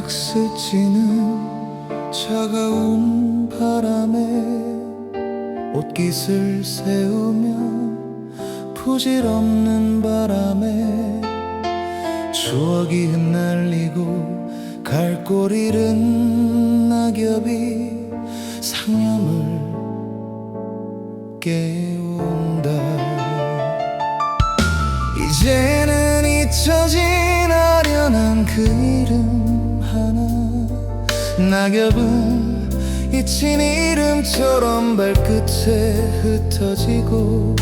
휘날리지는 차가운 바람에 옷깃을 세우며 부질없는 바람에 추억이 흩날리고 갈골 잃은 낙엽이 상념을 깨운다. 이제는 잊혀진 아련한 그 이름 낙엽은 잊힌 이름처럼 발끝에 흩어지고